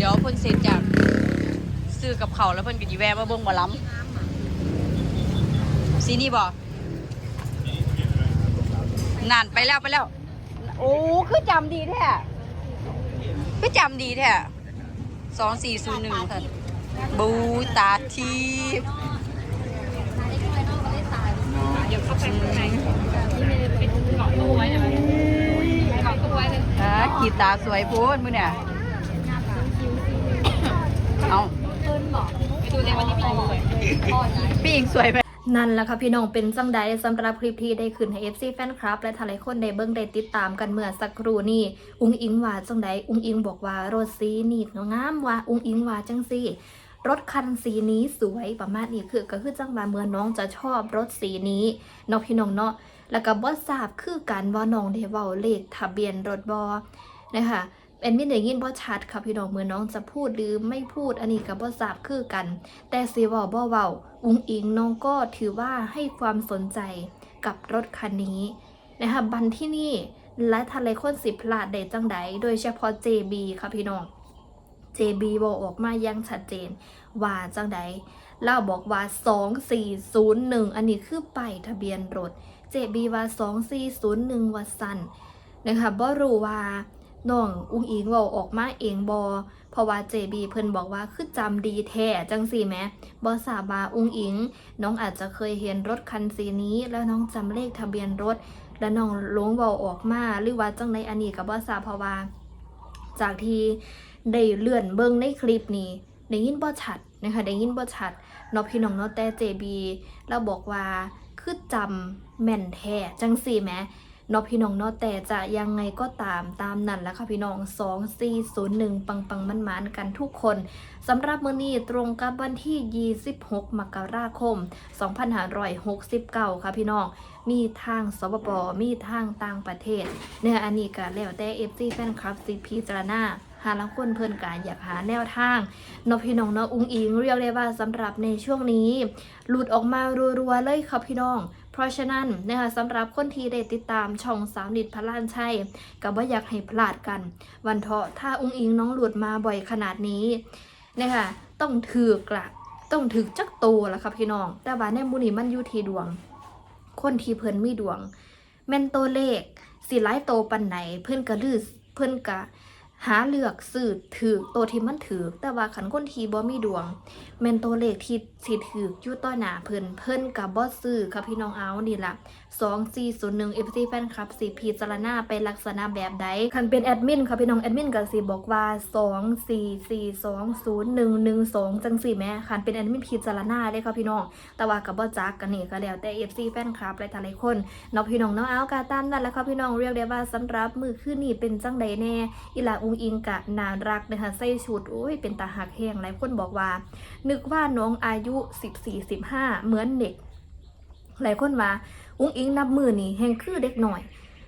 เดี๋ยวเพิ่นเสร็จจากซื้อกับเขาวแล้วเพิ่นก็สิแวะมาเบิ่งหมอลำสีนี่บ่นานไปแล้วไปแล้ว โอ้คือจำดีแท้คือจำดีแท้สองสี่ศูนย์หนึ่งค่ะบูตาทีบเดี๋ยวเข้าไปข้างในนี่มันเป็นเกาะตัวไว้ใช่ไหมเกาะตัวไว้เลยอ่าขีดตาสวยโพูดมื้อเนี่ยเอา ไปดูในวันนี้มี พี่อิงสวยไหมนั่นแหละค่ะพี่น้องเป็นจังใดสำหรับคลิปที่ได้ขึ้นให้ FC แฟนคลับ และทลายคนได้เบิ่งได้ติดตามกันเมื่อสักครู่นี้อุ้งอิงว่าจังใดอุ้งอิงบอกว่ารถสีนี่งามว่าอุ้งอิงว่าจังซี่รถคันสีนี้สวยประมาณนี้คือก็คือจังว่าเมื่อน้องจะชอบรถสีนี้เนาะพี่น้องเนาะแล้วก็บ่ทราบคือกันว่าน้องได้เว้าเลขทะเบียนรถบ่นะคะ แอนมินได้ยินบ่ชัดค่ะพี่น้องเมื่อน้องจะพูดหรือไม่พูดอันนี้ก็บ่ทราบคือกัน แต่สิเว้าบ่เว้าอุ้งอิงน้องก็ถือว่าให้ความสนใจกับรถคันนี้นะคะบันที่นี่และทะเลคนสิบพลาดได้จังใดโดยเฉพาะ JB ค่ะพี่น้อง JB บอกออกมาอยังชัดเจน ว่าจังใดเล่าบอกว่า 2401 อันนี้คือป้ายทะเบียนรถ JB ว่า 2401 ว่าสันนะคะบ่รู้ว่า น้องอุ้งอิงเว้าออกมาเองบอเพราะว่า JB เพิ่นบอกว่าคือจำดีแท้จังสี่แหมบอสาบาอุ้งอิง น้องอาจจะเคยเห็นรถคันสีนี้ แล้วน้องจำเลขทะเบียนรถ แล้วน้องลวงเบาออกมาหรือว่าจังในอันนี้กับบอสาเพราะว่าจากที่ได้เลื่อนเบิ้งในคลิปนี้ได้ยินบ่ชัดนะคะได้ยินบ่ชัดนอพี่น้องนาะแต่เจบีแล้วบอกว่าคือจำแม่นแท้จังสี่แหม เนอพี่น้องเนาะแต่จะยังไงก็ตามตามนั่นแหละค่ะพี่น้อง 2 4 0 1 ปังปังมันมันกันทุกคนสำหรับมื้อนี้ตรงกับวันที่ 26 มกราคม 2569 ค่ะพี่น้อง มีทางสปปมีทางต่างประเทศ เนี่ยอันนี้ก็แล้วแต่ FC แฟนคลับสิพิจารณาหาละคนเพิ่นกาอยากหาแนวทางนพี่น้องเนาะอุ้งอิงเรียกได้ว่าสำหรับในช่วงนี้ หลุดออกมารัวๆเลยค่ะพี่น้อง เพราะฉะนั้นนะคะสำหรับคนที่ได้ติดตามช่องสามนิดพระลานชัยก็บ่อยากให้พลาดกัน วันเถาะถ้าอุ้งอิงน้องหลุดมาบ่อยขนาดนี้นี่ยค่ะต้องถือกละต้องถือจักโตละครับพี่น้อง แต่ว่าในมูนี่มันอยู่ที่ดวง คนที่เพิ่นมีดวงแม่นตัวเลขสิหลายโตปันไหนเพิ่นก็ลือเพิ่นก็ หาเลือกสื่อถือตัวที่มันถือแต่ว่าขันคนที่บ่มีดวงเมนตัวเลขที่สิถืออยู่ต่อหน้าเพิ่นเพิ่นกับ่ซื้อค่ะพี่น้องเอานี่ล่ะ 2401 FC แฟนคลับสิพิจารณาไปลักษณะแบบใดคันเป็นแอดมินค่ะพี่น้องแอดมินก็สิบอกว่า 24420112 จังสี่แหม่คันเป็นแอดมินพิจารณาได้ค่ะพี่น้อง แต่ว่าก็บ่จักกันนี่ก็แล้วแต่ FC แฟนคลับและหลายๆคนเนาะพี่น้องเนาะเอากาตามนั่นแหละค่ะพี่น้องเรียกได้ว่าสำหรับมือคืนนี้เป็นจังใดแน่อีหลาอุงอิงกะน่ารักนะคะใส่ชุดโอ้ยเป็นตาหักแห้งหลายคนบอกว่า นึกว่าน้องอายุ 14-15 เหมือนเด็ก หลายคนว่าอุ้งอิงนับมือนี่แห่งคือเด็กหน่อย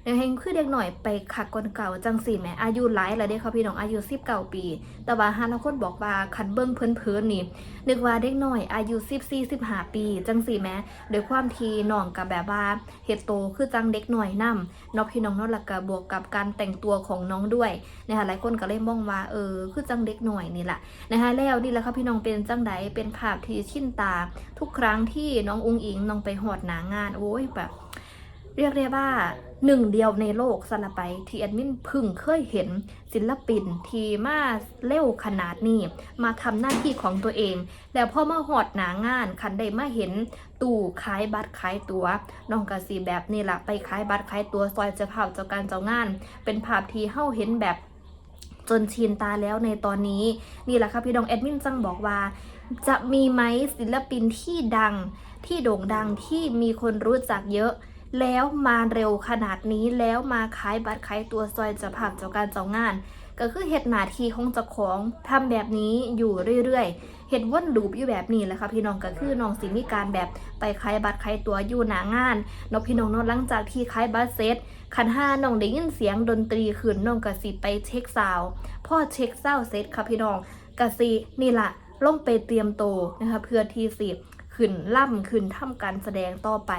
แห่งคือเด็กหน่อยไปขักกนเก่าจังสี่แหมอายุหลายแล้วเด้ค่ะพี่น้องอายุ19ปี แต่ว่าฮาลาคนบอกว่าคันเบิ้งเพิ่นๆนี่นึกว่าเด็กหน่อยอายุ14 15ปี จังสี่แหมโดยความทีน้องกับแบบว่าเฮ็ดโตคือจังเด็กหน่อยนำเนอกพี่น้องเนอกหลักกะบวกกับการแต่งตัวของน้องด้วยนะคะหลายคนก็เลยมองว่าเออคือจังเด็กหน่อยนี่แหละนะคะแล้วนี่แหละค่ะพี่น้องเป็นจังใดเป็นภาพที่ชินตา ทุกครั้งที่น้องอุงอิงน้องไปหอดหนางานโอ้ยแบบ เรียกได้ว่าหนึ่งเดียวในโลกสละไปที่แอดมินพึ่งเคยเห็นศิลปินที่มาเร็วขนาดนี้ มาทำหน้าที่ของตัวเอง แล้วพอมาหอดหนางาน คันได้มาเห็นตู่ขายบัตรขายตัวน้องกะสีแบบนี่แหละไปขายบัตรขายตัวซอยเจ้าภาพเจ้าการเจ้างาน เป็นภาพที่เฮาเห็นแบบจนชินตาแล้วในตอนนี้นี่แหละค่ะพี่น้องแอดมินจังบอกว่า จะมีไหมศิลปินที่ดังที่โด่งดังที่มีคนรู้จักเยอะ แล้วมาเร็วขนาดนี้แล้วมาขายบัตรขายตัวซอยจะภาพเจ้าการเจ้างาน ก็คือเฮ็ดหนาทีของเจ้าของทำแบบนี้อยู่เรื่อยๆเฮ็ดวนลูปอยู่แบบนี้แหละค่ะพี่น้องก็คือน้องสิมีการแบบไปขายบัตรขายตัวอยู่หนางานนาะพี่น้องนาะหลังจากที่ขายบัตรเสร็จคันห้าน้องได้ยินเสียงดนตรีขึ้นน้องก็สิไปเช็คซาวด์พอเช็คซาวด์เสร็จค่ะพี่น้องกะสินี่ละลงไปเตรียมโตนะคะเพื่อที่สิ ขึ้นล่ำขึ้นทำการแสดงต่อไป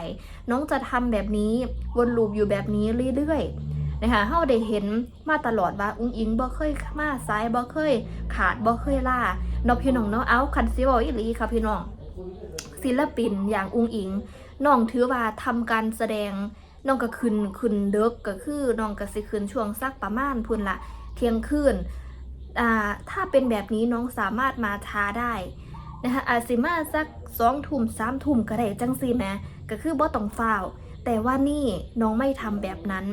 น้องจะทำแบบนี้วนลูปอยู่แบบนี้เรื่อยๆนะคะเฮาได้เห็นมาตลอดว่าอุ้งอิงบ่เคยมาซ้ายบ่เคย ขาดบ่เคยล่าเนาะพี่น้องเนาะเอาคันสิเว้าอีหลีค่ะพี่น้องศิลปินอย่างอุ้งอิงน้องถือว่าทำการแสดงน้องก็ขึ้นขึ้นเด็กก็คือน้องก็สิขึ้นช่วงสักประมาณพุ่นละเที่ยงคืนอ่าถ้าเป็นแบบนี้น้องสามารถมาช้าได้ นะคะอาจสิมาสักสองทุ่มสามทุ่มก็ได้จังสิแม่ก็คือบ่ต้องฟ้าวแต่ว่านี่น้องไม่ทำแบบนั้น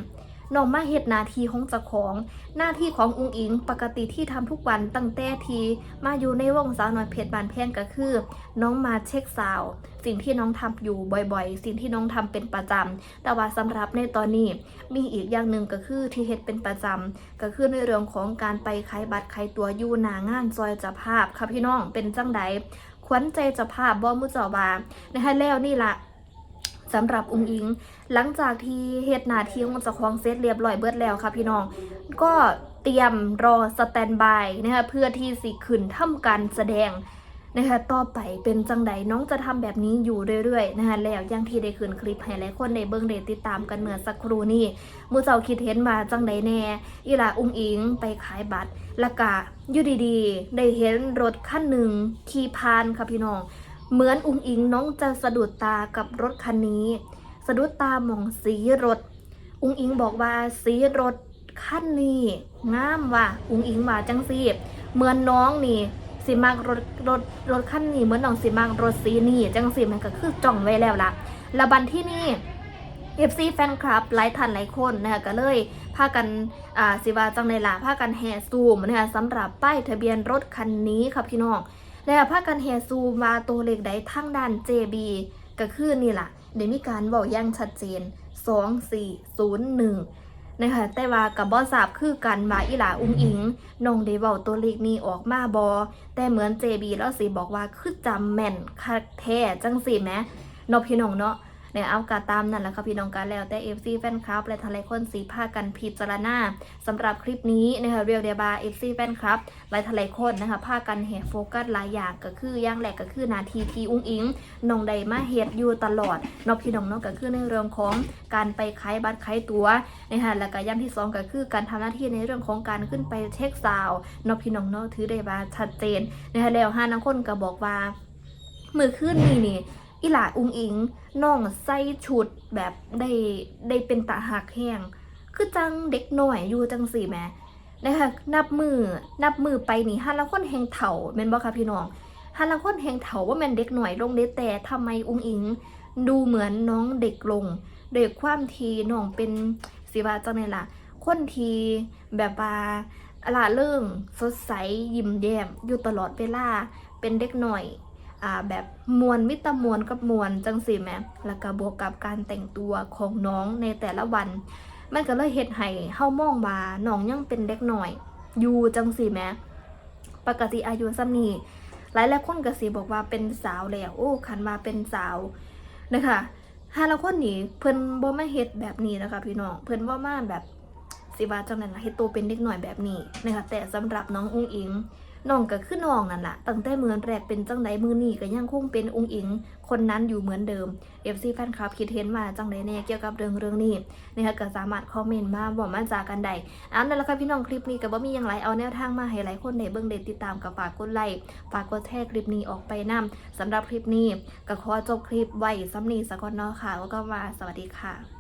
น้องมาเฮ็ดหนาทีของเจ้าของ หน้าที่ของอุงอิงปกติที่ทำทุกวันตั้งแต่ทีมาอยู่ในวงสาวน้อยเพชรบานแพงก็คือ น้องมาเช็คซาว สิ่งที่น้องทำอยู่บ่อยๆ สิ่งที่น้องทำเป็นประจำแต่ว่าสำหรับในตอนนี้ มีอีกอย่างหนึ่งก็คือที่เฮ็ดเป็นประจำก็คือในเรื่องของการไปขายบัตรขายตัวอยู่หนางานซอยจะภาพค่ะพี่น้องเป็นจังใดขวัญใจจะภาพบ่มุจ้าบานะคะแล้วนี่ละ สำหรับอุงอิง หลังจากที่เฮ็ดนาทีของเจ้าของเซตเรียบร้อยเบิดแล้วค่ะพี่น้อง ก็เตรียมรอสแตนบายนะคะเพื่อที่สิขึ้นทำการแสดงนะคะต่อไปเป็นจังใดน้องจะทำแบบนี้อยู่เรื่อยๆนะคะแล้วอย่างที่ได้ขึ้นคลิปให้หลายคนได้เบิ่งได้ติดตามกันเมื่อสักครู่นี้มูเจ้าคิดเห็นมาจังใดแน่อีหลาอุ้งอิงไปขายบัตรล้วก็อยู่ดีๆ ได้เห็นรถคันหนึ่งขี่ผ่านค่ะพี่น้อง เหมือนอุงอิงน้องจะสะดุดตากับรถคันนี้ สะดุดตาหมองสีรถ อุงอิงบอกว่าสีรถคันนี้งามว่ะอุงอิงว่าจังสีเหมือนน้องนี่สิมากรถรถรถคันนี้เหมือนน้องสิมากรถสีนี่จังสีมันก็คือจ้องไว้แล้วล่ะและบันที่นี่ FC แฟนคลับหลายท่านหลายคนนะคะก็เลยพากันอ่าสิว่าจังในล่ะพากันแห่ซูมนะคะสำหรับป้ายทะเบียนรถคันนี้ค่ะพี่น้อง นะคะพากันแห่ซูมาตัวเลขใดทั้งด้าน JB ก็คือนี่ล่ะเดี๋ยวมีการบอกอย่างชัดเจน 2401 นะคะ แต่ว่ากับบอสาบคือกันมาอีหลาอุ้งอิงน้องได้เว้าตัวเลขนี้ออกมาบอ แต่เหมือน JB แล้วสิบอกว่าคือจำแม่นคักแท้จังสิแหมนพี่น้องเนาะ เนี่ยเอากาตามนั่นแหละค่ะพี่น้องกันแล้วแต่ FC แฟนคลับและทลายคนสีผ้ากันพิจารณาสำหรับคลิปนี้นะคะเรียวเดียบา FC แฟนคลับหลายทลายคนนะคะผ้ากันแห่โฟกัสหลายอย่างก็คืออย่างแรกก็คือนาทีทีอุ้งอิงน้องใดมาเฮ็ดอยู่ตลอดนอกพี่น้องนาะก็คือในเรื่องของการไปขายบัตรขายตั๋วนะคะแล้วก็ย่างที่สองก็คือการทำหน้าที่ในเรื่องของการขึ้นไปเช็คซาวนอกพี่น้องเนาะถือได้ว่าชัดเจนนะคะแล้วห้านังคนก็บอกว่ามือขึ้นนี่นี่ อีหลาอุงอิงน้องใส่ชุดแบบได้ได้เป็นตาหักแห้งคือจังเด็กหน่อยอยู่จังสี่แม่นะคะนับมือนับมือไปนี่ฮันละคนแหงเถาแม่นบ่คะพี่น้องฮันละคนแหงเถาว่าแม่นเด็กหน่อยลงเด็แต่ทำไมอุงอิง ดูเหมือนน้องเด็กลงโดยความทีน้องเป็นสิว่าจังไดล่ะคนทีแบบว่าละเรื่องสดใสยิ้มแย้มอยู่ตลอดเวลาเป็นเด็กหน่อย อ่าแบบมวลมิตรมวลกับมวลจังสิแหมแล้วก็บวกกับการแต่งตัวของน้องในแต่ละวันมันก็เลยเฮ็ดให้เฮามองว่าน้องยังเป็นเด็กหน่อย อยู่จังสิแหมปกติอายุซ้ำนี้หลายหลายคนก็สิบอกว่าเป็นสาวแล้วโอ้คันมาเป็นสาวนะคะหาละคนนี่เพิ่นบ่มาเฮ็ดแบบนี้นะคะ พี่น้องเพิ่นว่ามาแบบสิว่าจังนั้นะเฮ็ดตัวเป็นเด็กหน่อยแบบนี้นะคะแต่สำหรับน้องอุ้งอิง น้องก็คือน้องนั่นแหละตั้งแต่มือแรกเป็นจังไดมือนี่ก็ยังคงเป็นองค์อิงคนนั้นอยู่เหมือนเดิม FC แฟนคลับคิดเห็นมาจังไดแน่เกี่ยวกับเรื่องเรื่องนี้นะคะก็สามารถคอมเมนต์มาบอกมาจากกันได้เอานั่นแหละค่ะพี่น้องคลิปนี้ก็บ่มีหยังไรเอาแนวทางมาให้หลายคนได้เบิ่งได้ติดตามกับฝากกดไลค์ฝากกดแชร์คลิปนี้ออกไปนํสำหรับคลิปนี้ก็ขอจบคลิปไว้ซ้ำนี้สักก่อนเนาะค่ะแล้วก็มาสวัสดีค่ะ